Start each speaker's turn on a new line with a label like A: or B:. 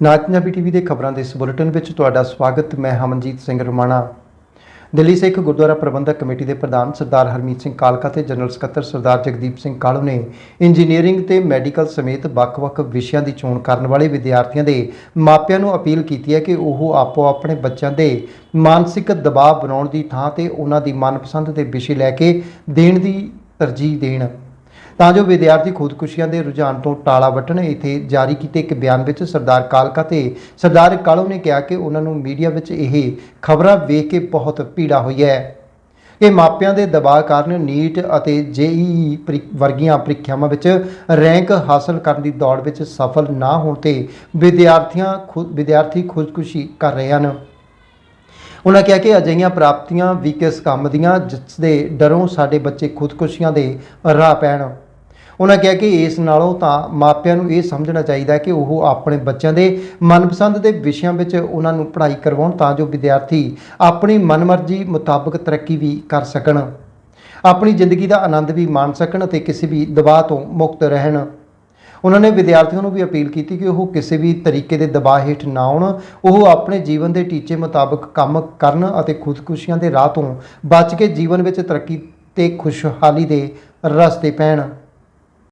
A: ਨਾਜ Punjabi TV ਦੇ ਖਬਰਾਂ ਦੇ ਇਸ ਬੁਲੇਟਿਨ ਵਿੱਚ ਤੁਹਾਡਾ ਸਵਾਗਤ, ਮੈਂ ਹਮਨਜੀਤ ਸਿੰਘ ਰਮਾਣਾ। ਦਿੱਲੀ ਸਿੱਖ ਗੁਰਦੁਆਰਾ ਪ੍ਰਬੰਧਕ ਕਮੇਟੀ ਦੇ ਪ੍ਰਧਾਨ ਸਰਦਾਰ ਹਰਮੀਤ ਸਿੰਘ ਕਾਲਕਾ ਤੇ ਜਨਰਲ ਸਕੱਤਰ ਸਰਦਾਰ ਜਗਦੀਪ ਸਿੰਘ ਕਾਲੂ ਨੇ ਇੰਜੀਨੀਅਰਿੰਗ ਤੇ ਮੈਡੀਕਲ ਸਮੇਤ ਵੱਖ-ਵੱਖ ਵਿਸ਼ਿਆਂ ਦੀ ਚੋਣ ਕਰਨ ਵਾਲੇ ਵਿਦਿਆਰਥੀਆਂ ਦੇ ਮਾਪਿਆਂ ਨੂੰ ਅਪੀਲ ਕੀਤੀ ਹੈ ਕਿ ਉਹ ਆਪੋ ਆਪਣੇ ਬੱਚਿਆਂ ਦੇ ਮਾਨਸਿਕ ਦਬਾਅ ਬਣਾਉਣ ਦੀ ਥਾਂ ਤੇ ਉਹਨਾਂ ਦੀ ਮਨਪਸੰਦ ਦੇ ਵਿਸ਼ੇ ਲੈ ਕੇ ਦੇਣ ਦੀ ਤਰਜੀਹ ਦੇਣ। ਤਾਂ ਜੋ ਵਿਦਿਆਰਥੀ ਖੁਦਕੁਸ਼ੀਆਂ ਦੇ ਰੁਝਾਨ ਤੋਂ ਟਾਲਾ ਵੱਟਣ, ਇਥੇ ਜਾਰੀ ਕੀਤੇ ਇੱਕ ਬਿਆਨ ਵਿੱਚ ਸਰਦਾਰ ਕਾਲਕਾ ਤੇ ਸਰਦਾਰ ਕਾਲੋ ਨੇ ਕਿਹਾ ਕਿ ਉਹਨਾਂ ਨੂੰ ਮੀਡੀਆ ਵਿੱਚ ਇਹ ਖਬਰਾਂ ਵੇਖ ਕੇ ਬਹੁਤ ਪੀੜਾ ਹੋਈ ਹੈ। ਕਿ ਮਾਪਿਆਂ ਦੇ ਦਬਾਅ ਕਾਰਨ ਨੀਟ ਅਤੇ ਜੇਈਈ ਵਰਗੀਆਂ ਪ੍ਰੀਖਿਆਵਾਂ ਵਿੱਚ ਰੈਂਕ ਹਾਸਲ ਕਰਨ ਦੀ ਦੌੜ ਵਿੱਚ ਸਫਲ ਨਾ ਹੋਣ ਤੇ ਵਿਦਿਆਰਥੀਆਂ ਖੁਦ ਵਿਦਿਆਰਥੀ ਖੁਦਕੁਸ਼ੀ ਕਰ ਰਹੇ ਹਨ। ਉਹਨਾਂ ਕਿਹਾ ਕਿ ਅਜਿਹੀਆਂ ਪ੍ਰਾਪਤੀਆਂ ਵੀ ਕਿਸ ਕੰਮ ਦੀਆਂ ਜਿਸ ਦੇ ਡਰੋਂ ਸਾਡੇ ਬੱਚੇ ਖੁਦਕੁਸ਼ੀਆਂ ਦੇ ਰਾਹ ਪੈਣ। ਉਹਨਾਂ ਕਿਹਾ ਕਿ ਇਸ ਨਾਲੋਂ ਤਾਂ ਮਾਪਿਆਂ ਨੂੰ ਇਹ ਸਮਝਣਾ ਚਾਹੀਦਾ ਕਿ ਉਹ ਆਪਣੇ ਬੱਚਿਆਂ ਦੇ ਮਨਪਸੰਦ ਦੇ ਵਿਸ਼ਿਆਂ ਵਿੱਚ ਉਹਨਾਂ ਨੂੰ ਪੜ੍ਹਾਈ ਕਰਵਾਉਣ ਤਾਂ ਜੋ ਵਿਦਿਆਰਥੀ ਆਪਣੀ ਮਨਮਰਜ਼ੀ ਮੁਤਾਬਕ ਤਰੱਕੀ ਵੀ ਕਰ ਸਕਣ। ਆਪਣੀ ਜ਼ਿੰਦਗੀ ਦਾ ਆਨੰਦ ਵੀ ਮਾਣ ਸਕਣ ਅਤੇ ਕਿਸੇ ਵੀ ਦਬਾਅ ਤੋਂ ਮੁਕਤ ਰਹਿਣ। ਉਹਨਾਂ ਨੇ ਵਿਦਿਆਰਥੀਆਂ ਨੂੰ ਵੀ ਅਪੀਲ ਕੀਤੀ ਕਿ ਉਹ ਕਿਸੇ ਵੀ ਤਰੀਕੇ ਦੇ ਦਬਾਅ ਹੇਠ ਨਾ ਆਉਣ, ਉਹ ਆਪਣੇ ਜੀਵਨ ਦੇ ਟੀਚੇ ਮੁਤਾਬਕ ਕੰਮ ਕਰਨ ਅਤੇ ਖੁਦਕੁਸ਼ੀਆਂ ਦੇ ਰਾਹ ਤੋਂ ਬਚ ਕੇ ਜੀਵਨ ਵਿੱਚ ਤਰੱਕੀ ਤੇ ਖੁਸ਼ਹਾਲੀ ਦੇ ਰਸਤੇ ਪੈਣ।